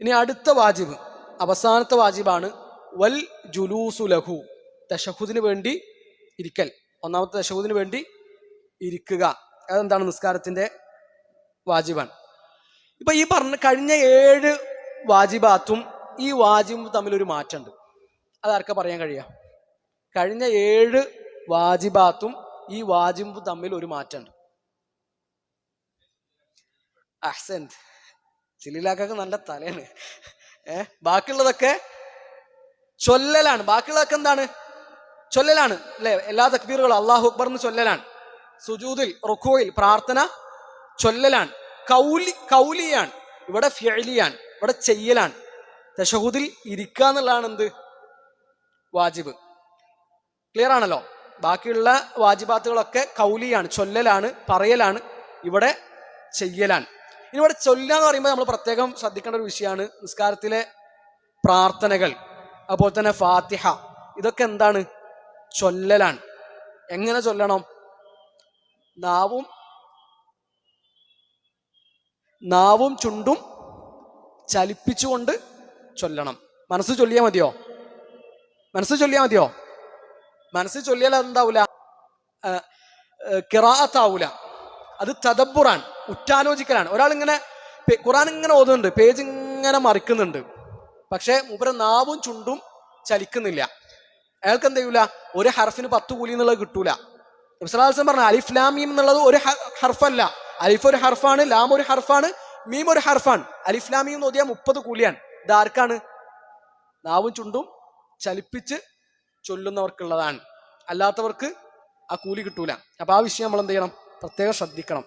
ഇനി അടുത്ത വാജിബ് അവസാനത്തെ വാജിബാണ് വൽ ജുലൂസു ലഹു തഷഹുദിന് വേണ്ടി ഇരിക്കൽ. ഒന്നാമത്തെ തഷഹുദിന് വേണ്ടി ഇരിക്കുക. അതെന്താണ് നിസ്കാരത്തിന്റെ വാജിബാണ്. ഇപ്പൊ ഈ പറഞ്ഞ കഴിഞ്ഞ ഏഴ് വാജിബാത്തും ഈ വാജിബും തമ്മിൽ ഒരു മാറ്റമുണ്ട്. അതാർക്ക പറയാൻ കഴിയാം? കഴിഞ്ഞ ഏഴ് വാജിബാത്തും ഈ വാജിബും തമ്മിൽ ഒരു മാറ്റമുണ്ട്. അഹ്സൻ ചിലിലാക്കൊക്കെ നല്ല തലയാണ് ഏ? ബാക്കിയുള്ളതൊക്കെ ചൊല്ലലാണ്. ബാക്കിയുള്ളതൊക്കെ എന്താണ്? ചൊല്ലലാണ്. അല്ലെ? എല്ലാ തക്ബീറുകളും അള്ളാഹു അക്ബർ എന്ന് ചൊല്ലലാണ്. സുജൂദിൽ റുഖോയിൽ പ്രാർത്ഥന ചൊല്ലലാണ്. കൗലി കൗലിയാണ്. ഇവിടെ ഫിയലിയാണ് ഇവിടെ ചെയ്യലാണ്. തഷഹുദിൽ ഇരിക്കുക എന്നുള്ളതാണ് എന്ത്? വാജിബ്. ക്ലിയർ ആണല്ലോ? ബാക്കിയുള്ള വാജിബാത്തുകളൊക്കെ കൗലിയാണ് ചൊല്ലലാണ് പറയലാണ്. ഇവിടെ ചെയ്യലാണ്. ഇനി ഇവിടെ ചൊല്ലുക എന്ന് പറയുമ്പോൾ നമ്മൾ പ്രത്യേകം ശ്രദ്ധിക്കേണ്ട ഒരു വിഷയമാണ് നിസ്കാരത്തിലെ പ്രാർത്ഥനകൾ അതുപോലെ തന്നെ ഫാത്തിഹ. ഇതൊക്കെ എന്താണ്? ചൊല്ലലാണ്. എങ്ങനെ ചൊല്ലണം? നാവും നാവും ചുണ്ടും ചലിപ്പിച്ചുകൊണ്ട് ചൊല്ലണം. മനസ്സ് ചൊല്ലിയാൽ മതിയോ? മനസ്സ് ചൊല്ലിയാൽ മതിയോ? മനസ്സ് ചൊല്ലിയാൽ എന്താവൂല കിറാത്താവൂല അത് തദബുറാൻ ഉറ്റാലോചിക്കലാണ്. ഒരാൾ ഇങ്ങനെ ഖുറാൻ ഇങ്ങനെ ഓതുന്നുണ്ട് പേജ് ഇങ്ങനെ മറിക്കുന്നുണ്ട്. പക്ഷേ മൂപ്പര നാവും ചുണ്ടും ചലിക്കുന്നില്ല. അയാൾക്ക് എന്ത് ചെയ്യൂല? ഒരു ഹർഫിന് പത്ത് കൂലി എന്നുള്ളത് കിട്ടൂല. ഇബ്സലാസം പറഞ്ഞു അലിഫ് ലാം മീം എന്നുള്ളത് ഒരു ഹർഫല്ല. അലിഫ് ഒരു ഹർഫാണ് ലാം ഒരു ഹർഫാണ് മീം ഒരു ഹർഫാണ്. അലിഫ് ലാം മീം ഓതിയാൽ മുപ്പത് കൂലിയാണ്. ഇത് ആർക്കാണ്? നാവും ചുണ്ടും ചലിപ്പിച്ച് ചൊല്ലുന്നവർക്കുള്ളതാണ്. അല്ലാത്തവർക്ക് ആ കൂലി കിട്ടൂല. അപ്പൊ ആ വിഷയം നമ്മൾ എന്ത് ചെയ്യണം? പ്രത്യേകം ശ്രദ്ധിക്കണം